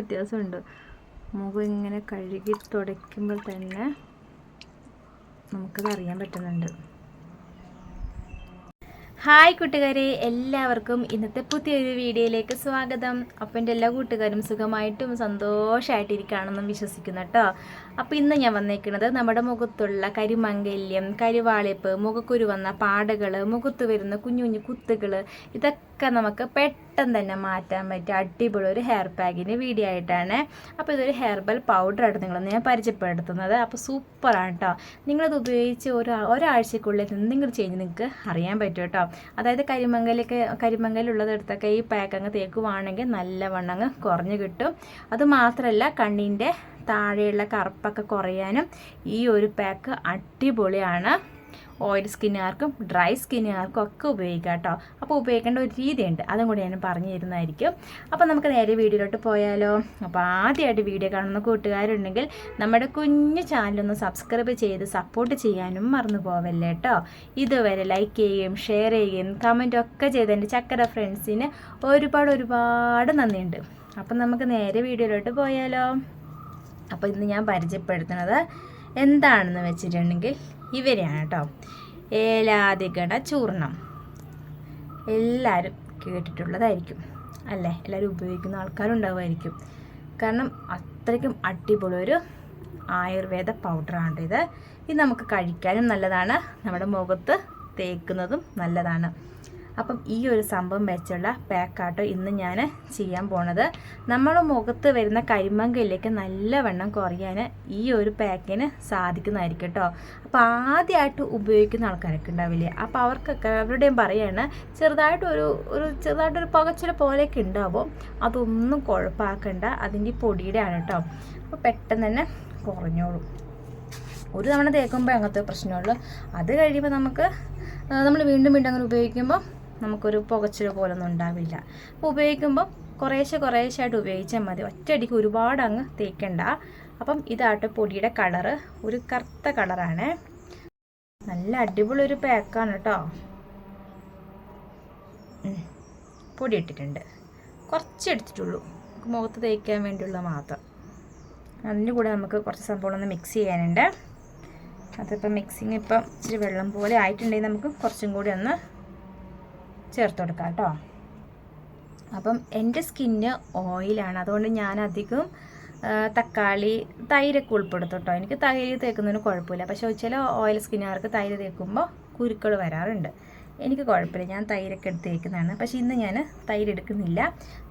വ്യത്യാസമുണ്ട്. മുഖം ഇങ്ങനെ കഴുകി തുടയ്ക്കുമ്പോൾ തന്നെ നമുക്കത് അറിയാൻ പറ്റുന്നുണ്ട്. ഹായ് കൂട്ടുകാരെ എല്ലാവർക്കും ഇന്നത്തെ പുതിയൊരു വീഡിയോയിലേക്ക് സ്വാഗതം. അപ്പം എന്റെ എല്ലാ കൂട്ടുകാരും സുഖമായിട്ടും സന്തോഷമായിട്ടിരിക്കുകയാണെന്നും വിശ്വസിക്കുന്നു കേട്ടോ. അപ്പോൾ ഇന്ന് ഞാൻ വന്നേക്കുന്നത് നമ്മുടെ മുഖത്തുള്ള കരിമംഗല്യം കരിവാളിപ്പ് മുഖക്കുരു വന്ന പാടുകൾ മുഖത്ത് വരുന്ന കുഞ്ഞു കുഞ്ഞു കുത്തുകൾ ഇതൊക്കെ നമുക്ക് പെട്ടെന്ന് തന്നെ മാറ്റാൻ പറ്റിയ അടിപൊളി ഒരു ഹെയർ പാക്കിന്റെ വീഡിയോ ആയിട്ടാണ്. അപ്പോൾ ഇതൊരു ഹെർബൽ പൗഡറായിട്ട് നിങ്ങളൊന്ന് ഞാൻ പരിചയപ്പെടുത്തുന്നത്. അപ്പോൾ സൂപ്പറാണ് കേട്ടോ നിങ്ങളത് ഉപയോഗിച്ച് ഒരു ഒരാഴ്ചക്കുള്ളിൽ എന്തെങ്കിലും ചേഞ്ച് നിങ്ങൾക്ക് അറിയാൻ പറ്റും കേട്ടോ അതായത് കരിമങ്കലൊക്കെ എടുത്തൊക്കെ ഈ പാക്ക് അങ്ങ് തേക്കുവാണെങ്കിൽ നല്ലവണ്ണം അങ്ങ് കുറഞ്ഞു കിട്ടും. അത് മാത്രമല്ല കണ്ണിന്റെ താഴെയുള്ള കറുപ്പൊക്കെ കുറയാനും ഈ ഒരു പാക്ക് അടിപൊളിയാണ്. ഓയിൽ സ്കിന്നുകാർക്കും ഡ്രൈ സ്കിന്നുകാർക്കും ഒക്കെ ഉപയോഗിക്കാം കേട്ടോ. അപ്പോൾ ഉപയോഗിക്കേണ്ട ഒരു രീതിയുണ്ട്. അതും കൂടി ഞാൻ പറഞ്ഞു തരുന്നതായിരിക്കും അപ്പോൾ നമുക്ക് നേരെ വീഡിയോയിലോട്ട് പോയാലോ? അപ്പോൾ ആദ്യമായിട്ട് വീഡിയോ കാണുന്ന കൂട്ടുകാരുണ്ടെങ്കിൽ നമ്മുടെ കുഞ്ഞു ചാനലൊന്ന് സബ്സ്ക്രൈബ് ചെയ്ത് സപ്പോർട്ട് ചെയ്യാനും മറന്നു പോവല്ലേ കേട്ടോ? ഇതുവരെ ലൈക്ക് ചെയ്യുകയും ഷെയർ ചെയ്യുകയും കമന്റും ഒക്കെ ചെയ്ത് എന്റെ ചക്കര ഫ്രണ്ട്സിന് ഒരുപാട് ഒരുപാട് നന്ദിയുണ്ട്. അപ്പം നമുക്ക് നേരെ വീഡിയോയിലോട്ട് പോയാലോ? അപ്പോൾ ഇന്ന് ഞാൻ പരിചയപ്പെടുത്തുന്നത് എന്താണെന്ന് വെച്ചിട്ടുണ്ടെങ്കിൽ ഇവരെയാണ് കേട്ടോ ഏലാതിഗണ ചൂർണം എല്ലാവരും കേട്ടിട്ടുള്ളതായിരിക്കും. അല്ലേ? എല്ലാവരും ഉപയോഗിക്കുന്ന ആൾക്കാരുണ്ടാവുമായിരിക്കും. കാരണം അത്രയ്ക്കും അടിപൊളി ഒരു ആയുർവേദ പൗഡറാണ് ഇത് ഇത് നമുക്ക് കഴിക്കാനും നല്ലതാണ്. നമ്മുടെ മുഖത്ത് തേക്കുന്നതും നല്ലതാണ്. അപ്പം ഈ ഒരു സംഭവം വെച്ചുള്ള പാക്കാട്ടോ ഇന്ന് ഞാൻ ചെയ്യാൻ പോണത്. നമ്മൾ മുഖത്ത് വരുന്ന കരിമങ്കയിലേക്ക് നല്ലവണ്ണം കുറയാൻ ഈ ഒരു പാക്കിന് സാധിക്കുന്നതായിരിക്കും കേട്ടോ അപ്പോൾ ആദ്യമായിട്ട് ഉപയോഗിക്കുന്ന ആൾക്കാരൊക്കെ ഉണ്ടാവില്ലേ? അപ്പോൾ അവർക്കൊക്കെ അവരുടെയും പറയാണ് ചെറുതായിട്ട് ഒരു ചെറുതായിട്ടൊരു പുകച്ചില പോലെയൊക്കെ ഉണ്ടാവും. അതൊന്നും കുഴപ്പമാക്കണ്ട അതിന്റെ പൊടിയുടെ ആണ് കേട്ടോ അപ്പോൾ പെട്ടെന്ന് തന്നെ കുറഞ്ഞോളും. ഒരു തവണ തേക്കുമ്പോൾ അങ്ങനത്തെ പ്രശ്നമുള്ളൂ. അത് കഴിയുമ്പോൾ നമുക്ക് നമ്മൾ വീണ്ടും വീണ്ടും അങ്ങനെ ഉപയോഗിക്കുമ്പോൾ നമുക്കൊരു പുകച്ചിൽ പോലൊന്നും ഉണ്ടാവില്ല. അപ്പോൾ ഉപയോഗിക്കുമ്പോൾ കുറേശ്ശെ കുറേശ്ശായിട്ട് ഉപയോഗിച്ചാൽ മതി. ഒറ്റയടിക്ക് ഒരുപാട് അങ്ങ് തേക്കണ്ട. അപ്പം ഇതാട്ട് പൊടിയുടെ കളറ്. ഒരു കറുത്ത കളറാണ്. നല്ല അടിപൊളി ഒരു പാക്കാണ് കേട്ടോ. പൊടി ഇട്ടിട്ടുണ്ട്. കുറച്ച് എടുത്തിട്ടുള്ളൂ. മുഖത്ത് തേക്കാൻ വേണ്ടിയുള്ള മാത്രം. അതിന്റെ കൂടെ നമുക്ക് കുറച്ച് സംഭവങ്ങളൊന്ന് മിക്സ് ചെയ്യാനുണ്ട്. അതിപ്പോൾ മിക്സിങ് ഇപ്പം ഇച്ചിരി വെള്ളം പോലെ ആയിട്ടുണ്ടെങ്കിൽ നമുക്ക് കുറച്ചും കൂടി ഒന്ന് ചേർത്ത് കൊടുക്കാം കേട്ടോ അപ്പം എന്റെ സ്കിന്ന് ഓയിലാണ്. അതുകൊണ്ട് ഞാൻ അധികം തക്കാളി തൈരൊക്കെ ഉൾപ്പെടുത്തും കേട്ടോ എനിക്ക് തൈര് തേക്കുന്നതിന് കുഴപ്പമില്ല. പക്ഷേ ചില ഓയിൽ സ്കിന്നുകാർക്ക് തൈര് തേക്കുമ്പോൾ കുരുക്കൾ വരാറുണ്ട്. എനിക്ക് കുഴപ്പമില്ല. ഞാൻ തൈരൊക്കെ എടുത്ത് തേക്കുന്നതാണ്. പക്ഷേ ഇന്ന് ഞാൻ തൈര് എടുക്കുന്നില്ല.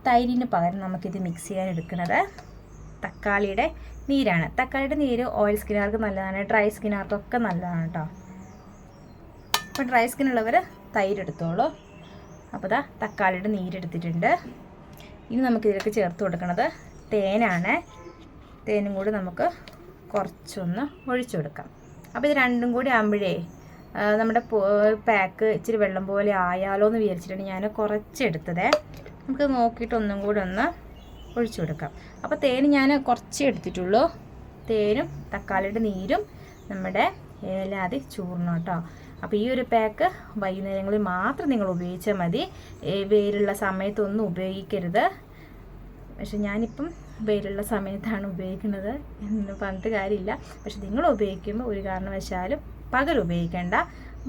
തൈരിന് പകരം നമുക്കിത് മിക്സ് ചെയ്യാൻ എടുക്കുന്നത് തക്കാളിയുടെ നീരാണ്. തക്കാളിയുടെ നീര് ഓയിൽ സ്കിന്നുകാർക്ക് നല്ലതാണ്. ഡ്രൈ സ്കിന്നുകാർക്കൊക്കെ നല്ലതാണ് കേട്ടോ. അപ്പോൾ ഡ്രൈ സ്കിന്നുള്ളവർ തൈര് എടുത്തോളൂ. അപ്പോൾ ഇതാ തക്കാളിയുടെ നീരെടുത്തിട്ടുണ്ട്. ഇനി നമുക്ക് ഇതിലേക്ക് ചേർത്ത് കൊടുക്കുന്നത് തേനാണ്. തേനും കൂടി നമുക്ക് കുറച്ചൊന്ന് ഒഴിച്ചു കൊടുക്കാം. അപ്പോൾ ഇത് രണ്ടും കൂടി ആകുമ്പോഴേ നമ്മുടെ പാക്ക് ഇച്ചിരി വെള്ളം പോലെ ആയാലോ എന്ന് വിചാരിച്ചിട്ടാണ് ഞാൻ കുറച്ചെടുത്തത്. നമുക്ക് നോക്കിയിട്ട് ഒന്നും കൂടി ഒന്ന് ഒഴിച്ചു കൊടുക്കാം. അപ്പോൾ തേൻ ഞാൻ കുറച്ചേ എടുത്തിട്ടുള്ളൂ. തേനും തക്കാളിയുടെ നീരും നമ്മുടെ ഏലാതി ചൂർണം കേട്ടോ. അപ്പോൾ ഈ ഒരു പാക്ക് വൈകുന്നേരങ്ങളിൽ മാത്രം നിങ്ങൾ ഉപയോഗിച്ചാൽ മതി. വെയിലുള്ള സമയത്തൊന്നും ഉപയോഗിക്കരുത്. പക്ഷെ ഞാനിപ്പം വെയിലുള്ള സമയത്താണ് ഉപയോഗിക്കുന്നത് എന്ന് പറഞ്ഞിട്ട് കാര്യമില്ല. പക്ഷെ നിങ്ങൾ ഉപയോഗിക്കുമ്പോൾ ഒരു കാരണവശാലും പകൽ ഉപയോഗിക്കേണ്ട.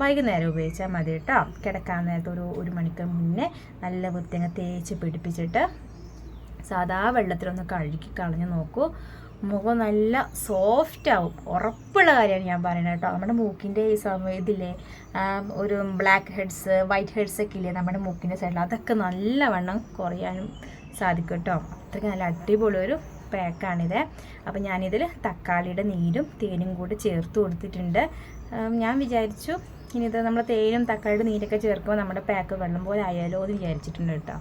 വൈകുന്നേരം ഉപയോഗിച്ചാൽ മതി കേട്ടോ. കിടക്കാൻ നേരത്തെ ഒരു ഒരു മണിക്കൂർ മുന്നേ നല്ല വൃത്തിയങ്ങ് തേച്ച് പിടിപ്പിച്ചിട്ട് സാധാ വെള്ളത്തിലൊന്ന് കഴുകി കളഞ്ഞ് നോക്കൂ. മുഖം നല്ല സോഫ്റ്റ് ആവും. ഉറപ്പുള്ള കാര്യമാണ് ഞാൻ പറയുന്നത് കേട്ടോ. നമ്മുടെ മൂക്കിന്റെ ഈ ഇതില്ലേ ഒരു ബ്ലാക്ക് ഹെഡ്സ് വൈറ്റ് ഹെഡ്സ് ഒക്കെ ഇല്ലേ നമ്മുടെ മൂക്കിന്റെ സൈഡിൽ അതൊക്കെ നല്ലവണ്ണം കുറയാനും സാധിക്കും കേട്ടോ. അത്രയ്ക്ക് നല്ല അടിപൊളി ഒരു പാക്കാണിത് അപ്പോൾ ഞാനിതിൽ തക്കാളിയുടെ നീരും തേനും കൂടി ചേർത്ത് കൊടുത്തിട്ടുണ്ട്. ഞാൻ വിചാരിച്ചു ഇനി ഇത് നമ്മൾ തേനും തക്കാളിയുടെ നീരൊക്കെ ചേർക്കുമ്പോൾ നമ്മുടെ പാക്ക് വെള്ളം പോലെ ആയാലോ എന്ന് വിചാരിച്ചിട്ടുണ്ട് കേട്ടോ.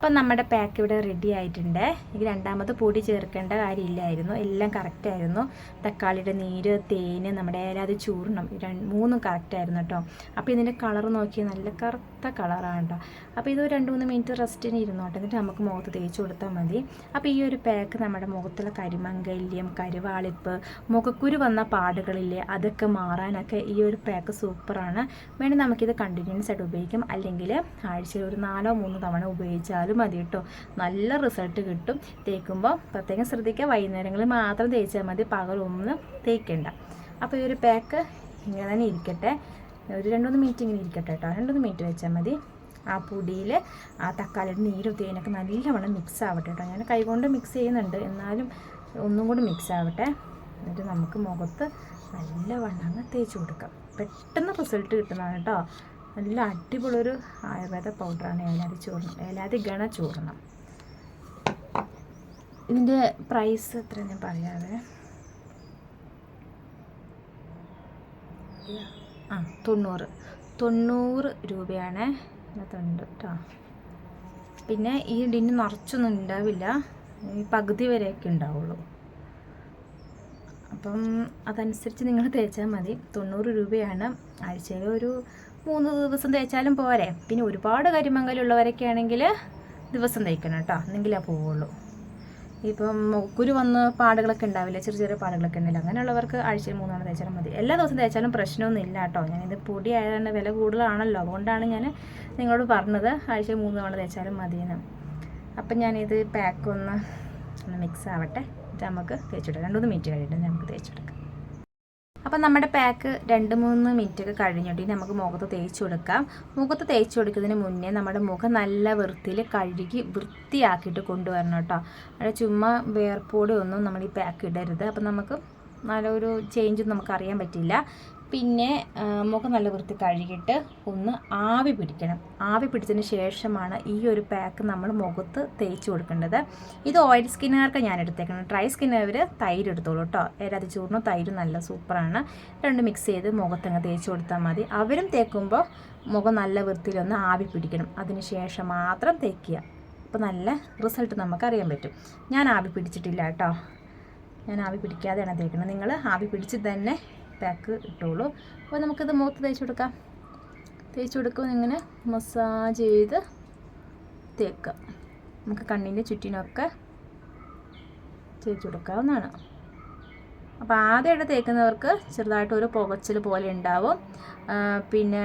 അപ്പം നമ്മുടെ പാക്ക് ഇവിടെ റെഡി ആയിട്ടുണ്ട്. എനിക്ക് രണ്ടാമത് പൊടി ചേർക്കേണ്ട കാര്യമില്ലായിരുന്നു. എല്ലാം കറക്റ്റായിരുന്നു തക്കാളിയുടെ നീര് തേന് നമ്മുടെ ഏലാതി ചൂർണം. മൂന്നും കറക്റ്റായിരുന്നു കേട്ടോ അപ്പോൾ ഇതിന്റെ കളർ നോക്കി നല്ല കറുത്ത കളറാണ് കേട്ടോ അപ്പോൾ ഇത് രണ്ട് മൂന്ന് മിനിറ്റ് റെസ്റ്റിന് ഇരുന്നോട്ടെ എന്നിട്ട് നമുക്ക് മുഖത്ത് തേച്ച് കൊടുത്താൽ മതി. അപ്പോൾ ഈ ഒരു പാക്ക് നമ്മുടെ മുഖത്തുള്ള കരിമങ്കല്യം കരുവാളിപ്പ് മുഖക്കുരു വന്ന പാടുകളില്ലേ അതൊക്കെ മാറാനൊക്കെ ഈ ഒരു പാക്ക് സൂപ്പറാണ് വേണമെങ്കിൽ നമുക്കിത് കണ്ടിന്യൂസ് ആയിട്ട് ഉപയോഗിക്കാം. അല്ലെങ്കിൽ ആഴ്ചയിൽ ഒരു നാലോ മൂന്നോ തവണ ഉപയോഗിച്ചാൽ തേച്ചാലും മതി കേട്ടോ. നല്ല റിസൾട്ട് കിട്ടും. തേക്കുമ്പോൾ പ്രത്യേകം ശ്രദ്ധിക്കുക. വൈകുന്നേരങ്ങളിൽ മാത്രം തേച്ചാൽ മതി. പകലൊന്നും തേക്കണ്ട. അപ്പോൾ ഈ ഒരു പാക്ക് ഇങ്ങനെ തന്നെ ഇരിക്കട്ടെ. ഒരു രണ്ടുമൂന്ന് മിനിറ്റ് ഇങ്ങനെ ഇരിക്കട്ടെ കേട്ടോ. രണ്ടുമൂന്ന് മിനിറ്റ് വെച്ചാൽ മതി. ആ പൊടിയിൽ ആ തക്കാളിയുടെ നീരും തേനൊക്കെ നല്ലവണ്ണം മിക്സ് ആവട്ടെ കേട്ടോ. ഞാൻ കൈകൊണ്ട് മിക്സ് ചെയ്യുന്നുണ്ട്. എന്നാലും ഒന്നും കൂടി മിക്സ് ആവട്ടെ. എന്നിട്ട് നമുക്ക് മുഖത്ത് നല്ലവണ്ണം തേച്ച് കൊടുക്കാം. പെട്ടെന്ന് റിസൾട്ട് കിട്ടുന്നതാണ് കേട്ടോ. നല്ല അടിപൊളിയൊരു ആയുർവേദ പൗഡറാണ് ഏലാതി ചൂർണം ഏലാതി ഗണ ചൂർണം ഇതിന്റെ പ്രൈസ് എത്ര ഞാൻ പറയാവേ? ആ തൊണ്ണൂറ്. തൊണ്ണൂറ് രൂപയാണ് ഇതിനകത്തുണ്ട് കേട്ടോ പിന്നെ ഈ ഡിന്ന് നിറച്ചൊന്നും ഉണ്ടാവില്ല. ഈ പകുതി വരെയൊക്കെ ഉണ്ടാവുള്ളൂ. അപ്പം അതനുസരിച്ച് നിങ്ങൾ തേച്ചാൽ മതി. തൊണ്ണൂറ് രൂപയാണ്. ആഴ്ചയിൽ ഒരു മൂന്ന് ദിവസം തേച്ചാലും പോരെ. പിന്നെ ഒരുപാട് കരിമങ്കലുള്ളവരൊക്കെ ആണെങ്കിൽ ദിവസം തേക്കണം കേട്ടോ. എന്നെങ്കിലേ പോവുള്ളൂ. ഇപ്പം കുരു വന്ന് പാടുകളൊക്കെ ഉണ്ടാവില്ല? ചെറിയ ചെറിയ പാടുകളൊക്കെ ഉണ്ടല്ലോ. അങ്ങനെയുള്ളവർക്ക് ആഴ്ചയിൽ മൂന്നാണ് തേച്ചാലും മതി. എല്ലാ ദിവസവും തേച്ചാലും പ്രശ്നമൊന്നും ഇല്ല കേട്ടോ. ഞാനിത് പൊടി ആയതുകൊണ്ട് വില കൂടുതലാണല്ലോ. അതുകൊണ്ടാണ് ഞാൻ നിങ്ങളോട് പറഞ്ഞത് ആഴ്ചയിൽ മൂന്ന് തവണ തേച്ചാലും മതിയെന്ന്. അപ്പം ഞാനിത് പാക്ക് ഒന്ന് മിക്സ് ആവട്ടെ. എന്നിട്ട് നമുക്ക് തേച്ചിടാം രണ്ടു മൂന്ന് മിനിറ്റ് കഴിഞ്ഞിട്ട് നമുക്ക് തേച്ചെടുക്കാം അപ്പം നമ്മുടെ പാക്ക് രണ്ട് മൂന്ന് മിനിറ്റ് ഒക്കെ കഴിഞ്ഞിട്ട് നമുക്ക് മുഖത്ത് തേച്ച് കൊടുക്കാം. മുഖത്ത് തേച്ച് കൊടുക്കുന്നതിന് മുന്നേ നമ്മുടെ മുഖം നല്ല വൃത്തിയിൽ കഴുകി വൃത്തിയാക്കിയിട്ട് കൊണ്ടുവരണം കേട്ടോ. അവിടെ ചുമ്മാ വേർപ്പോടെ ഒന്നും നമ്മൾ ഈ പാക്ക് ഇടരുത്. അപ്പം നമുക്ക് നല്ലൊരു ചേഞ്ച് നമുക്ക് അറിയാൻ പറ്റില്ല പിന്നെ മുഖം നല്ല വൃത്തി കഴുകിയിട്ട് ഒന്ന് ആവി പിടിക്കണം. ആവി പിടിച്ചതിന് ശേഷമാണ് ഈ ഒരു പാക്ക് നമ്മൾ മുഖത്ത് തേച്ച് കൊടുക്കേണ്ടത്. ഇത് ഓയിൽ സ്കിന്നുകാർക്ക് ഞാൻ എടുത്തേക്കണം ഡ്രൈ സ്കിന്നവർ തൈര് എടുത്തോളൂ കേട്ടോ ഏരാതി ചൂർണോ തൈര് നല്ല സൂപ്പറാണ്. രണ്ട് മിക്സ് ചെയ്ത് മുഖത്തങ്ങ് തേച്ച് കൊടുത്താൽ മതി. അവരും തേക്കുമ്പോൾ മുഖം നല്ല വൃത്തിയിലൊന്ന് ആവി പിടിക്കണം. അതിന് ശേഷം മാത്രം തേക്കുക. അപ്പോൾ നല്ല റിസൾട്ട് നമുക്ക് അറിയാൻ പറ്റും. ഞാൻ ആവി പിടിച്ചിട്ടില്ല കേട്ടോ ഞാൻ ആവി പിടിക്കാതെയാണ് തേക്കുന്നത്. നിങ്ങൾ ആവി പിടിച്ച് തന്നെ പാക്ക് ഇട്ടോളൂ. അപ്പോൾ നമുക്കിത് മുഖത്ത് തേച്ച് കൊടുക്കാം. തേച്ച് കൊടുക്കുമ്പോൾ ഇങ്ങനെ മസാജ് ചെയ്ത് തേക്കാം. നമുക്ക് കണ്ണിന്റെ ചുറ്റിനൊക്കെ തേച്ച് കൊടുക്കാവുന്നതാണ്. അപ്പോൾ ആദ്യമായിട്ട് തേക്കുന്നവർക്ക് ചെറുതായിട്ട് ഒരു പുകച്ചിൽ പോലെ ഉണ്ടാവും. പിന്നെ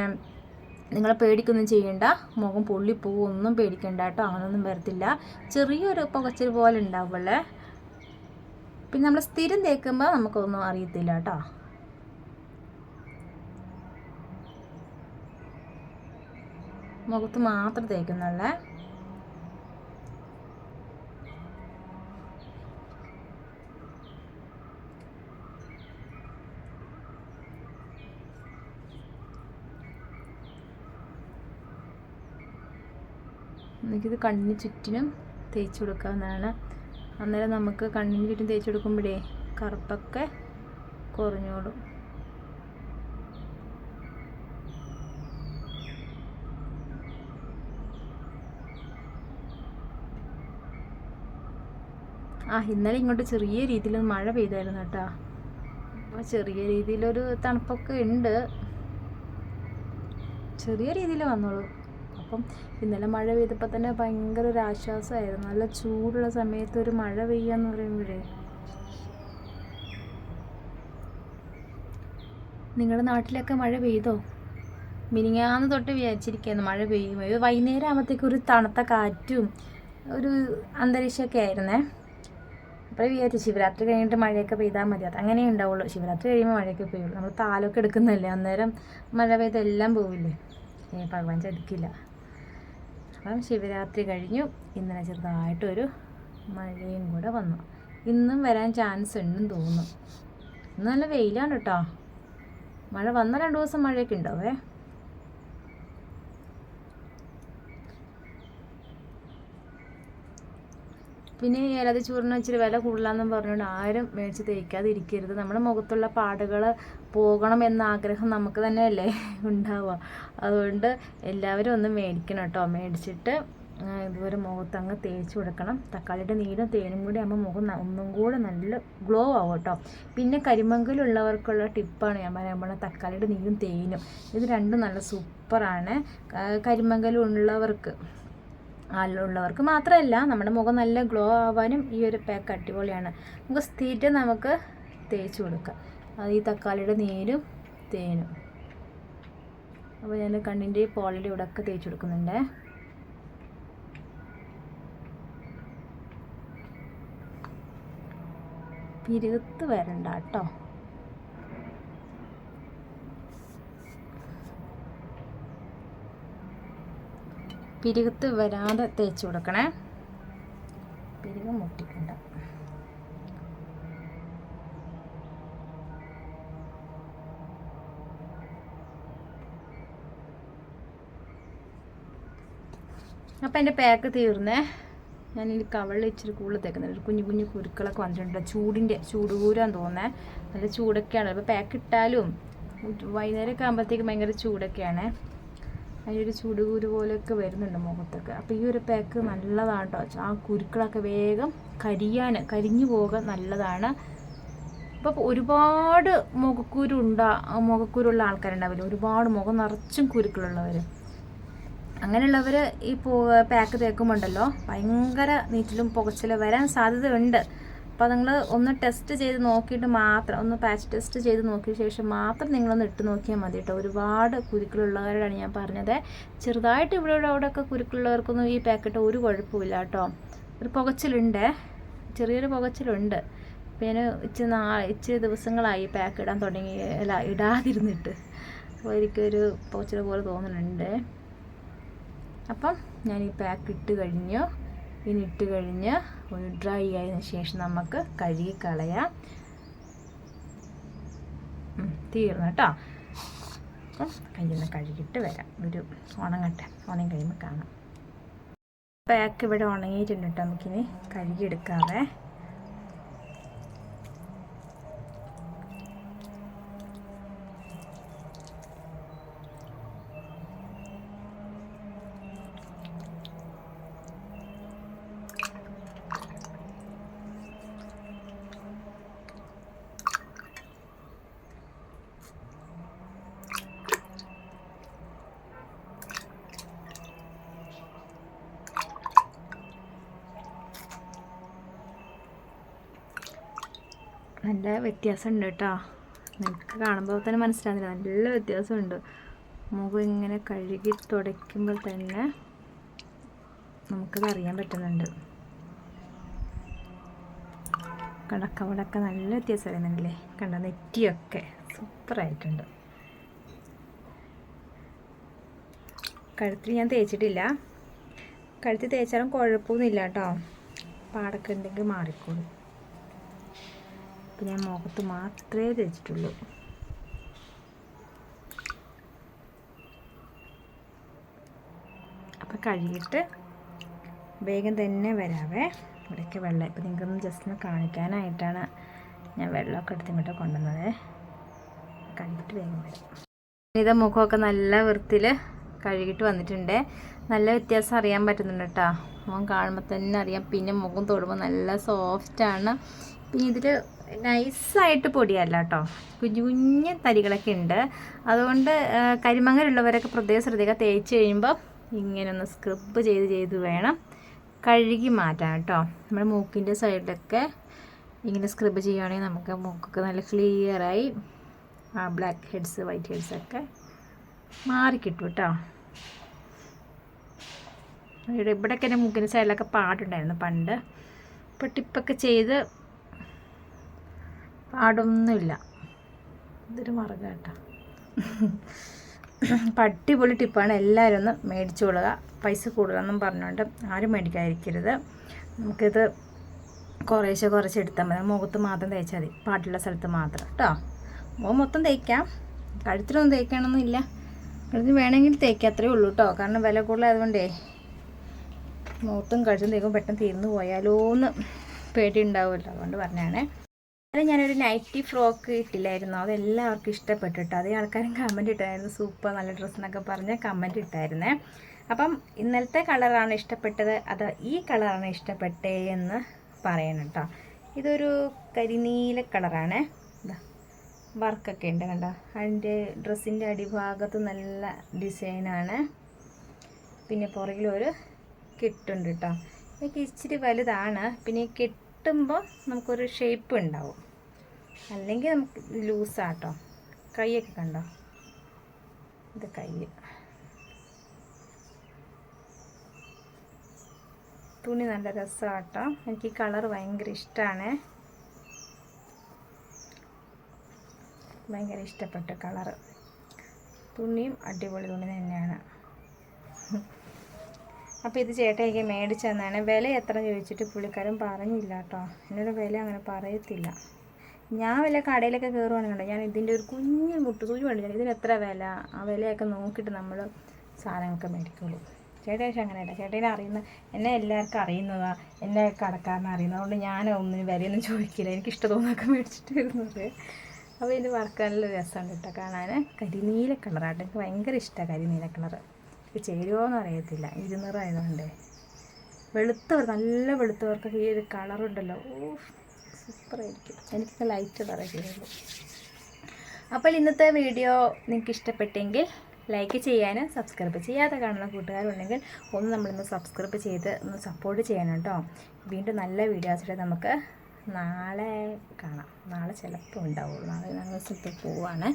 നിങ്ങൾ പേടിക്കൊന്നും ചെയ്യണ്ട. മുഖം പൊള്ളിപ്പോവും ഒന്നും പേടിക്കണ്ട കേട്ടോ. അങ്ങനെയൊന്നും വരത്തില്ല. ചെറിയൊരു പുകച്ചിൽ പോലെ ഉണ്ടാവുള്ളേ. പിന്നെ നമ്മൾ സ്ഥിരം തേക്കുമ്പോൾ നമുക്കൊന്നും അറിയത്തില്ല കേട്ടോ. മുഖത്ത് മാത്രം തേക്കുന്നുള്ളേ. എനിക്കിത് കണ്ണിന് ചുറ്റിനും തേച്ച് കൊടുക്കാവുന്നതാണ്. അന്നേരം നമുക്ക് കണ്ണിന് ചുറ്റും തേച്ച് കൊടുക്കുമ്പോഴേ കറുപ്പൊക്കെ കുറഞ്ഞോളും. ആ ഇന്നലെ ഇങ്ങോട്ട് ചെറിയ രീതിയിൽ മഴ പെയ്തായിരുന്നു കേട്ടോ. അപ്പോൾ ചെറിയ രീതിയിലൊരു തണുപ്പൊക്കെ ഉണ്ട്. ചെറിയ രീതിയിൽ വന്നോളൂ. അപ്പം ഇന്നലെ മഴ പെയ്തപ്പോൾ തന്നെ ഭയങ്കര ഒരു ആശ്വാസമായിരുന്നു. നല്ല ചൂടുള്ള സമയത്ത് ഒരു മഴ പെയ്യാന്ന് പറയുമ്പോഴേ. നിങ്ങളുടെ നാട്ടിലൊക്കെ മഴ പെയ്തോ? മിനിങ്ങാന്ന് തൊട്ട് വിചാരിച്ചിരിക്കുകയായിരുന്നു മഴ പെയ്യും. വൈകുന്നേരം ആകുമ്പോഴത്തേക്കും ഒരു തണുത്ത കാറ്റും ഒരു അന്തരീക്ഷമൊക്കെ ആയിരുന്നേ. അപ്പോൾ വിചാരിച്ചു ശിവരാത്രി കഴിഞ്ഞിട്ട് മഴയൊക്കെ പെയ്താൽ മതി. അത് അങ്ങനെ ഉണ്ടാവുള്ളൂ. ശിവരാത്രി കഴിയുമ്പോൾ മഴയൊക്കെ പെയ്യുള്ളൂ. നമ്മൾ താലൊക്കെ എടുക്കുന്നതല്ലേ? അന്നേരം മഴ പെയ്ത് എല്ലാം പോവില്ലേ? ഏ ഭഗവാൻ ചതിക്കില്ല അപ്പം ശിവരാത്രി കഴിഞ്ഞു. ഇന്നലെ ചെറുതായിട്ടൊരു മഴയും കൂടെ വന്നു. ഇന്നും വരാൻ ചാൻസ് ഉണ്ടെന്ന് തോന്നുന്നു. ഇന്ന് നല്ല വെയിലാണ് കേട്ടോ മഴ വന്ന രണ്ട് ദിവസം മഴയൊക്കെ ഉണ്ടാവേ പിന്നെ ഏലാതി ചൂറിന് ഇച്ചിരി വില കൂടുതലാണെന്നും പറഞ്ഞുകൊണ്ട് ആരും മേടിച്ച് തേക്കാതെ ഇരിക്കരുത് നമ്മുടെ മുഖത്തുള്ള പാടുകൾ പോകണം എന്ന ആഗ്രഹം നമുക്ക് തന്നെയല്ലേ ഉണ്ടാവുക. അതുകൊണ്ട് എല്ലാവരും ഒന്ന് മേടിക്കണം കേട്ടോ. മേടിച്ചിട്ട് ഇതുപോലെ മുഖത്ത് അങ്ങ് തേച്ച് കൊടുക്കണം. തക്കാളിയുടെ നീരും തേനും കൂടി ആകുമ്പോൾ മുഖം ഒന്നും കൂടെ നല്ല ഗ്ലോ ആവും കേട്ടോ. പിന്നെ കരിമങ്കലുള്ളവർക്കുള്ള ടിപ്പാണ് ഞാൻ പറയാൻ പോകുന്നത് തക്കാളിയുടെ നീരും തേനും. ഇത് രണ്ടും നല്ല സൂപ്പറാണ് കരിമങ്കലും ഉള്ളവർക്ക് മാത്രമല്ല നമ്മുടെ മുഖം നല്ല ഗ്ലോ ആവാനും ഈ ഒരു പാക്ക് അടിപൊളിയാണ്. നമുക്ക് സ്ഥിരം നമുക്ക് തേച്ച് കൊടുക്കാം. അത് ഈ തക്കാളിയുടെ നീരും തേനും. അപ്പോൾ ഞാൻ കണ്ണിന്റെ പോളിയുടെ ഇവിടെ ഒക്കെ തേച്ച് കൊടുക്കുന്നുണ്ട്. പിരുത്ത് വരണ്ട കേട്ടോ. പിരുകത്ത് വരാതെ തേച്ച് കൊടുക്കണേ. പിരുക മുട്ടിക്കണ്ട. അപ്പം എന്റെ പാക്ക് തീർന്നേ. ഞാൻ ഈ കവളിൽ ഇച്ചിരി കൂടുതൽ തേക്കുന്നുണ്ട്. കുഞ്ഞു കുഞ്ഞു കുരുക്കളൊക്കെ വന്നിട്ടുണ്ട്. ചൂടിന്റെ ചൂടുകൂരാന്ന് തോന്നേ. നല്ല ചൂടൊക്കെയാണ്. അപ്പോൾ പാക്ക് ഇട്ടാലും വൈകുന്നേരമൊക്കെ ആകുമ്പോഴത്തേക്കും ഭയങ്കര ചൂടൊക്കെയാണ്. അതിനൊരു ചൂടുകൂര് പോലെയൊക്കെ വരുന്നുണ്ട് മുഖത്തൊക്കെ. അപ്പോൾ ഈ ഒരു പാക്ക് നല്ലതാണ് കേട്ടോ ആ കുരുക്കളൊക്കെ വേഗം കരിയാൻ കരിഞ്ഞു പോകാൻ നല്ലതാണ്. ഇപ്പോൾ ഒരുപാട് മുഖക്കുരുണ്ടാ മുഖക്കുരുള്ള ആൾക്കാരുണ്ടാവില്ല? ഒരുപാട് മുഖം നിറച്ചും കുരുക്കളുള്ളവർ അങ്ങനെയുള്ളവർ ഈ പാക്ക് തേക്കുമ്പോണ്ടല്ലോ ഭയങ്കര നീറ്റിലും പുകച്ചിലും വരാൻ സാധ്യതയുണ്ട്. അപ്പോൾ നിങ്ങൾ ഒന്ന് ടെസ്റ്റ് ചെയ്ത് നോക്കിയിട്ട് മാത്രം ഒന്ന് പാച്ച് ടെസ്റ്റ് ചെയ്ത് നോക്കിയ ശേഷം മാത്രം നിങ്ങളൊന്ന് ഇട്ട് നോക്കിയാൽ മതി കേട്ടോ ഒരുപാട് കുരുക്കളുള്ളവരാണ് ഞാൻ പറഞ്ഞത്. ചെറുതായിട്ട് ഇവിടെ അവിടെയൊക്കെ കുരുക്കളുള്ളവർക്കൊന്നും ഈ പാക്കറ്റ് ഒരു കുഴപ്പമില്ല കേട്ടോ ഒരു പുകച്ചിലുണ്ട്. ചെറിയൊരു പുകച്ചിലുണ്ട്. പിന്നെ ഇച്ചിരി നാ ഇച്ചിരി ദിവസങ്ങളായി പാക്ക് ഇടാൻ തുടങ്ങി അല്ല ഇടാതിരുന്നിട്ട്. അപ്പോൾ എനിക്കൊരു പുകച്ചിൽ പോലെ തോന്നുന്നുണ്ട് അപ്പം ഞാൻ ഈ പാക്ക് ഇട്ട് കഴിഞ്ഞു. ഇനി ഇട്ട് കഴിഞ്ഞ് ഒരു ഡ്രൈ ആയതിനു ശേഷം നമുക്ക് കഴുകി കളയാം. തീർന്നു കേട്ടോ. അപ്പം കയ്യിൽ നിന്ന് കഴുകിയിട്ട് വരാം. ഒരു ഉണങ്ങട്ടെ. ഉണങ്ങി കഴിയുമ്പോൾ കാണാം. പാക്ക് ഇവിടെ ഉണങ്ങിയിട്ടുണ്ട് കേട്ടോ. നമുക്കിനി കഴുകിയെടുക്കാവേ. നല്ല വ്യത്യാസമുണ്ട് കേട്ടോ. നിങ്ങൾക്ക് കാണുമ്പോൾ തന്നെ മനസ്സിലാകുന്നില്ല നല്ല വ്യത്യാസമുണ്ട്. മുഖം ഇങ്ങനെ കഴുകി തുടയ്ക്കുമ്പോൾ തന്നെ നമുക്കത് അറിയാൻ പറ്റുന്നുണ്ട്. കടക്കവിടൊക്കെ നല്ല വ്യത്യാസം അറിയുന്നുണ്ടല്ലേ കണ്ട? നെറ്റിയൊക്കെ സൂപ്പറായിട്ടുണ്ട്. കഴുത്തിൽ ഞാൻ തേച്ചിട്ടില്ല. കഴുത്തിൽ തേച്ചാലും കുഴപ്പമൊന്നുമില്ല കേട്ടോ. പാടൊക്കെ ഉണ്ടെങ്കിൽ മാറിക്കോളും. അപ്പം ഞാൻ മുഖത്ത് മാത്രമേ തേച്ചിട്ടുള്ളൂ. അപ്പം കഴുകിയിട്ട് വേഗം തന്നെ വരാവേ. ഇവിടെയൊക്കെ വെള്ളം. ഇപ്പം നിങ്ങൾക്കൊന്ന് ജസ്റ്റ് ഒന്ന് കാണിക്കാനായിട്ടാണ് ഞാൻ വെള്ളമൊക്കെ എടുത്ത് ഇങ്ങോട്ട് കൊണ്ടുവന്നത്. കഴുകിയിട്ട് വേഗം വരാം. ഇത് മുഖമൊക്കെ നല്ല വൃത്തിയിൽ കഴുകിയിട്ട് വന്നിട്ടുണ്ട്. നല്ല വ്യത്യാസം അറിയാൻ പറ്റുന്നുണ്ട് കേട്ടോ. മുഖം കാണുമ്പോൾ തന്നെ അറിയാം. പിന്നെ മുഖം തൊടുമ്പോൾ നല്ല സോഫ്റ്റാണ് പിന്നെ ഇതിൽ നൈസായിട്ട് പൊടിയല്ല കേട്ടോ കുഞ്ഞു കുഞ്ഞു തരികളൊക്കെ ഉണ്ട്. അതുകൊണ്ട് കരിമങ്ങലുള്ളവരൊക്കെ പ്രത്യേക ശ്രദ്ധിക്കുക. തേച്ച് കഴിയുമ്പോൾ ഇങ്ങനെ ഒന്ന് സ്ക്രബ് ചെയ്ത് ചെയ്ത് വേണം. കഴുകി മാറ്റാൻ കേട്ടോ നമ്മുടെ മൂക്കിന്റെ സൈഡിലൊക്കെ ഇങ്ങനെ സ്ക്രബ് ചെയ്യുകയാണെങ്കിൽ നമുക്ക് മൂക്കൊക്കെ നല്ല ക്ലിയറായി ആ ബ്ലാക്ക് ഹെഡ്സ് വൈറ്റ് ഹെഡ്സ് ഒക്കെ മാറിക്കിട്ടും കേട്ടോ ഇവിടെ ഇവിടെയൊക്കെ എന്റെ മൂക്കിന്റെ സൈഡിലൊക്കെ പാട്ടുണ്ടായിരുന്നു പണ്ട്. ഇപ്പോൾ ടിപ്പൊക്കെ ചെയ്ത് പാടൊന്നുമില്ല. ഇതൊരു മറക കേട്ടോ. അടിപൊളി ടിപ്പാണ്. എല്ലാവരും ഒന്ന് മേടിച്ചു കൊള്ളുക. പൈസ കൂടുതലൊന്നും പറഞ്ഞുകൊണ്ട് ആരും മേടിക്കാതിരിക്കരുത്. നമുക്കിത് കുറേശ്ശെ കുറച്ച് എടുത്താൽ മതി. മുഖത്ത് മാത്രം തേച്ചാൽ മതി. പാട്ടുള്ള സ്ഥലത്ത് മാത്രം. കേട്ടോ? മുഖം മൊത്തം തേക്കാം. കഴുത്തിലൊന്നും തേക്കണമെന്നില്ല കഴുത്തിന് വേണമെങ്കിൽ തേക്കാം. അത്രേ ഉള്ളൂ കേട്ടോ. കാരണം വില കൂടുതലായതുകൊണ്ടേ മുഖത്തും കഴുത്തും തേക്കും പെട്ടെന്ന് തീർന്നു പോയാലോ എന്ന് പേടി ഉണ്ടാവുമല്ലോ. അതുകൊണ്ട് പറഞ്ഞാണേ അത് ഞാനൊരു നൈറ്റി ഫ്രോക്ക് ഇട്ടില്ലായിരുന്നു? അതെല്ലാവർക്കും ഇഷ്ടപ്പെട്ടു കേട്ടോ അതേ ആൾക്കാരും കമന്റ് ഇട്ടായിരുന്നു. സൂപ്പർ നല്ല ഡ്രസ്സ് എന്നൊക്കെ പറഞ്ഞ് കമന്റ് ഇട്ടായിരുന്നേ. അപ്പം ഇന്നലത്തെ കളറാണ് ഇഷ്ടപ്പെട്ടത്? അത് ഈ കളറാണ് ഇഷ്ടപ്പെട്ടേ എന്ന് പറയണം കേട്ടോ ഇതൊരു കരിനീല കളറാണ് വർക്കൊക്കെ ഉണ്ട് കണ്ടോ? അതിന്റെ ഡ്രസ്സിന്റെ അടിഭാഗത്ത് നല്ല ഡിസൈനാണ്. പിന്നെ പുറകിലൊരു കിട്ടുണ്ട് കേട്ടോ എനിക്ക് ഇച്ചിരി വലുതാണ്. പിന്നെ കെട്ടുമ്പോൾ നമുക്കൊരു ഷേപ്പ് ഉണ്ടാവും. അല്ലെങ്കിൽ നമുക്ക് ലൂസാട്ടോ കൈയൊക്കെ കണ്ടോ? ഇത് കൈ. തുണി നല്ല രസമാട്ടോ. എനിക്ക് ഈ കളർ ഭയങ്കര ഇഷ്ടമാണ് ഭയങ്കര ഇഷ്ടപ്പെട്ട കളറ് തുണിയും അടിപൊളി തുണി തന്നെയാണ്. അപ്പോൾ ഇത് ചേട്ടയ്ക്ക് മേടിച്ചു തന്നാണ് വില എത്ര ചോദിച്ചിട്ട് പുള്ളിക്കാരൻ പറഞ്ഞില്ല കേട്ടോ. എന്നോട് വില അങ്ങനെ പറയത്തില്ല. ഞാൻ വില കടയിലൊക്കെ കയറുവാണെന്നുണ്ടോ ഞാൻ ഇതിന്റെ ഒരു കുഞ്ഞു മുട്ട് സൂചി കണ്ടില്ല? ഇതിന് എത്ര വില? ആ വിലയൊക്കെ നോക്കിയിട്ട് നമ്മൾ സാധനങ്ങളൊക്കെ മേടിക്കുള്ളൂ. ചേട്ടൻ പക്ഷെ അങ്ങനെയല്ല. ചേട്ടനെ അറിയുന്ന എന്നെ എല്ലാവർക്കും അറിയുന്നതാ. എന്നെ കടക്കാരനെ അറിയുന്നത്. അതുകൊണ്ട് ഞാൻ ഒന്നിനും വിലയൊന്നും ചോദിക്കില്ല. എനിക്ക് ഇഷ്ടം തോന്നൊക്കെ മേടിച്ചിട്ട് വരുന്നത്. അപ്പോൾ ഇതിന്റെ വർക്കാനുള്ള രസമുണ്ട് കേട്ടോ കാണാൻ കരിനീല കളറാണ്. എനിക്ക് ഭയങ്കര ഇഷ്ടമാണ് കരിനീല കളറ്. ഇത് ചേരുമോ എന്ന് അറിയത്തില്ല ഇരുന്നൂറായതുകൊണ്ടേ വെളുത്തവർ നല്ല വെളുത്തവർക്കൊക്കെ ഈ ഒരു കളറുണ്ടല്ലോ. ഓ സൂപ്പറായിരിക്കും. എനിക്കൊക്കെ ലൈറ്റ് പറയുള്ളൂ അപ്പോൾ ഇന്നത്തെ വീഡിയോ നിങ്ങൾക്ക് ഇഷ്ടപ്പെട്ടെങ്കിൽ ലൈക്ക് ചെയ്യാനും സബ്സ്ക്രൈബ് ചെയ്യാതെ കാണുന്ന കൂട്ടുകാരുണ്ടെങ്കിൽ ഒന്ന് നമ്മളിന്ന് സബ്സ്ക്രൈബ് ചെയ്ത് ഒന്ന് സപ്പോർട്ട് ചെയ്യണം വീണ്ടും നല്ല വീഡിയോസിലൂടെ നമുക്ക് നാളെ കാണാം. നാളെ ചിലപ്പോൾ ഉണ്ടാവുള്ളൂ. നാളെ ഞങ്ങൾ സ്ഥലത്ത് പോവുകയാണ്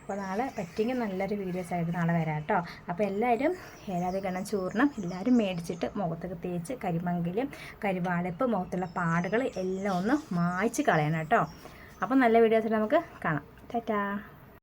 അപ്പോൾ നാളെ പറ്റിയെങ്കിൽ നല്ലൊരു വീഡിയോസ് ആയിട്ട് നാളെ വരാം കേട്ടോ. അപ്പോൾ എല്ലാവരും ഏതാതെ ഗണം ചൂർണം എല്ലാവരും മേടിച്ചിട്ട് മുഖത്തൊക്കെ തേച്ച് കരിമങ്കിലും കരിവാളിപ്പ് മുഖത്തുള്ള പാടുകൾ എല്ലാം ഒന്ന് മായ്ച്ച് കളയണം കേട്ടോ. അപ്പോൾ നല്ല വീഡിയോസിൽ നമുക്ക് കാണാം. ടാറ്റാ.